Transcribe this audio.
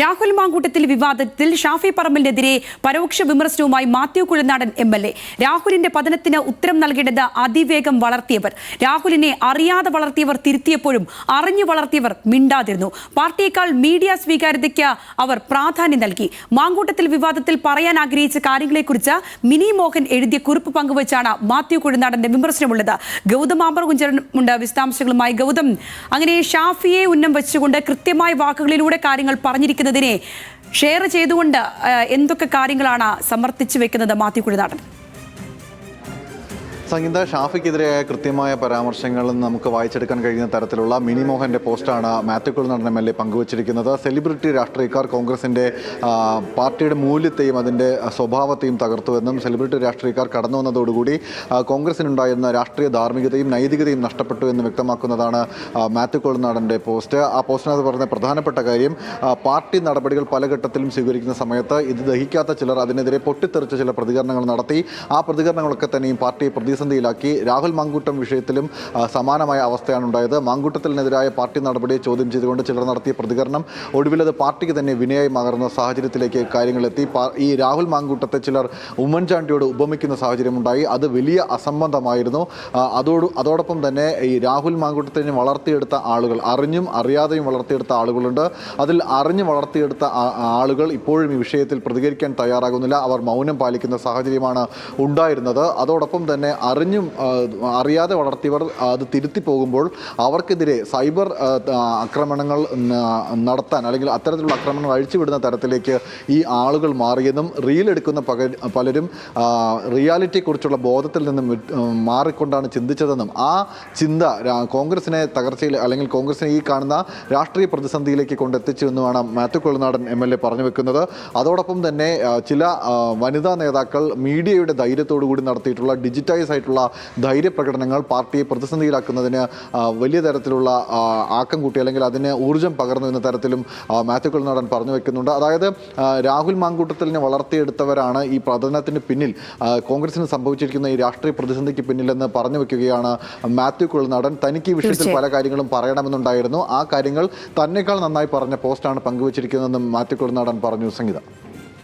രാഹുൽ മാങ്കൂട്ടത്തിൽ വിവാദത്തിൽ ഷാഫി പറമ്പലിനെതിരെ പരോക്ഷ വിമർശനവുമായി Mathew Kuzhalnadan M L A. രാഹുലിന്റെ പതനത്തിന് ഉത്തരം നൽകേണ്ടത് അതിവേഗം വളർത്തിയവർ. രാഹുലിനെ അറിയാതെ വളർത്തിയവർ തിരുത്തിയപ്പോഴും അറിഞ്ഞു വളർത്തിയവർ മിണ്ടാതിരുന്നു. പാർട്ടിയേക്കാൾ മീഡിയ സ്വീകാര്യതയ്ക്ക് അവർ പ്രാധാന്യം നൽകി. മാങ്കൂട്ടത്തിൽ വിവാദത്തിൽ പറയാൻ ആഗ്രഹിച്ച കാര്യങ്ങളെക്കുറിച്ച് മിനി മോഹൻ എഴുതിയ കുറിപ്പ് പങ്കുവച്ചാണ് മാത്യു കുഴനാടന്റെ വിമർശനമുള്ളത്. ഗൗതം ആമ്പർകുഞ്ചറുണ്ട് വിശദാംശങ്ങളുമായി. ഗൗതം അങ്ങനെ ഷാഫിയെ ഉന്നം വെച്ചുകൊണ്ട് കൃത്യമായ വാക്കുകളിലൂടെ കാര്യങ്ങൾ പറഞ്ഞിരിക്കുന്നതിനെ ഷെയർ ചെയ്തുകൊണ്ട് എന്തൊക്കെ കാര്യങ്ങളാണ് സമർത്ഥിച്ചു വെക്കുന്നത് മാത്യു കുഴിനാടൻ സംഗീത ഷാഫിക്കെതിരെയായ കൃത്യമായ പരാമർശങ്ങൾ നമുക്ക് വായിച്ചെടുക്കാൻ കഴിയുന്ന തരത്തിലുള്ള മിനി മോഹന്റെ പോസ്റ്റാണ് Mathew Nadan M L A പങ്കുവച്ചിരിക്കുന്നത്. സെലിബ്രിറ്റി രാഷ്ട്രീയക്കാർ കോൺഗ്രസിന്റെ പാർട്ടിയുടെ മൂല്യത്തെയും അതിന്റെ സ്വഭാവത്തെയും തകർത്തുവെന്നും സെലിബ്രിറ്റി രാഷ്ട്രീയക്കാർ കടന്നു വന്നതോടുകൂടി കോൺഗ്രസിനുണ്ടായിരുന്ന രാഷ്ട്രീയ ധാർമ്മികതയും നൈതികതയും നഷ്ടപ്പെട്ടു എന്ന് വ്യക്തമാക്കുന്നതാണ് മാത്യുക്കുൾ മാത്യു കുളനാടന്റെ പോസ്റ്റ്. ആ പോസ്റ്റിനകത്ത് പറഞ്ഞ പ്രധാനപ്പെട്ട കാര്യം പാർട്ടി നടപടികൾ പല ഘട്ടത്തിലും സ്വീകരിക്കുന്ന സമയത്ത് ഇത് ദഹിക്കാത്ത ചിലർ അതിനെതിരെ പൊട്ടിത്തെറിച്ച ചില പ്രതികരണങ്ങൾ നടത്തി ആ പ്രതികരണങ്ങളൊക്കെ തന്നെയും പാർട്ടിയെ പ്രതിസന്ധിയിലാക്കി. രാഹുൽ മാങ്കൂട്ടം വിഷയത്തിലും സമാനമായ അവസ്ഥയാണ് ഉണ്ടായത് മാങ്കൂട്ടത്തിനെതിരായ പാർട്ടി നടപടിയെ ചോദ്യം ചെയ്തുകൊണ്ട് ചിലർ നടത്തിയ പ്രതികരണം ഒടുവിൽ അത് പാർട്ടിക്ക് തന്നെ വിനയായി മാറുന്ന സാഹചര്യത്തിലേക്ക് കാര്യങ്ങളെത്തി. ഈ രാഹുൽ മാങ്കൂട്ടത്തെ ചിലർ ഉമ്മൻചാണ്ടിയോട് ഉപമിക്കുന്ന സാഹചര്യമുണ്ടായി. അത് വലിയ അസംബന്ധമായിരുന്നു. അതോട് അതോടൊപ്പം തന്നെ ഈ രാഹുൽ മാങ്കൂട്ടത്തിന് വളർത്തിയെടുത്ത ആളുകൾ അറിഞ്ഞും അറിയാതെയും വളർത്തിയെടുത്ത ആളുകളുണ്ട്. അതിൽ അറിഞ്ഞ് വളർത്തിയെടുത്ത ആളുകൾ ഇപ്പോഴും ഈ വിഷയത്തിൽ പ്രതികരിക്കാൻ തയ്യാറാകുന്നില്ല. അവർ മൗനം പാലിക്കുന്ന സാഹചര്യമാണ് ഉണ്ടായിരുന്നത്. അതോടൊപ്പം തന്നെ അറിഞ്ഞും അറിയാതെ വളർത്തിയവർ അത് തിരുത്തി പോകുമ്പോൾ അവർക്കെതിരെ സൈബർ ആക്രമണങ്ങൾ നടത്താൻ അല്ലെങ്കിൽ അത്തരത്തിലുള്ള ആക്രമണങ്ങൾ അഴിച്ചുവിടുന്ന തരത്തിലേക്ക് ഈ ആളുകൾ മാറിയെന്നും റീൽ എടുക്കുന്ന പക പലരും റിയാലിറ്റിയെക്കുറിച്ചുള്ള ബോധത്തിൽ നിന്നും മാറിക്കൊണ്ടാണ് ചിന്തിച്ചതെന്നും ആ ചിന്ത കോൺഗ്രസിനെ തകർച്ചയിൽ അല്ലെങ്കിൽ കോൺഗ്രസിനെ ഈ കാണുന്ന രാഷ്ട്രീയ പ്രതിസന്ധിയിലേക്ക് കൊണ്ടെത്തിച്ചു എന്നുമാണ് Mathew Kuzhalnadan M L A പറഞ്ഞു വെക്കുന്നത്. അതോടൊപ്പം തന്നെ ചില വനിതാ നേതാക്കൾ മീഡിയയുടെ ധൈര്യത്തോടു കൂടി നടത്തിയിട്ടുള്ള ഡിജിറ്റൈസ് ആയിട്ടുള്ള ധൈര്യപ്രകടനങ്ങൾ പാർട്ടിയെ പ്രതിസന്ധിയിലാക്കുന്നതിന് വലിയ തരത്തിലുള്ള ആക്കം കൂട്ടി അല്ലെങ്കിൽ അതിന് ഊർജം പകർന്നു എന്ന തരത്തിലും മാത്യു കുളനാടൻ പറഞ്ഞു വെക്കുന്നുണ്ട്. അതായത് രാഹുൽ മാങ്കൂട്ടത്തിലിനെ വളർത്തിയെടുത്തവരാണ് ഈ പ്രകടനത്തിന് പിന്നിൽ. കോൺഗ്രസിന് സംഭവിച്ചിരിക്കുന്ന ഈ രാഷ്ട്രീയ പ്രതിസന്ധിക്ക് പിന്നിലെന്ന് പറഞ്ഞു വെക്കുകയാണ് മാത്യു കുളനാടൻ തനിക്ക് ഈ വിഷയത്തിൽ പല കാര്യങ്ങളും പറയണമെന്നുണ്ടായിരുന്നു. ആ കാര്യങ്ങൾ തന്നെക്കാൾ നന്നായി പറഞ്ഞ പോസ്റ്റാണ് പങ്കുവച്ചിരിക്കുന്നതെന്നും മാത്യു കുളനാടൻ പറഞ്ഞു. സംഗീത.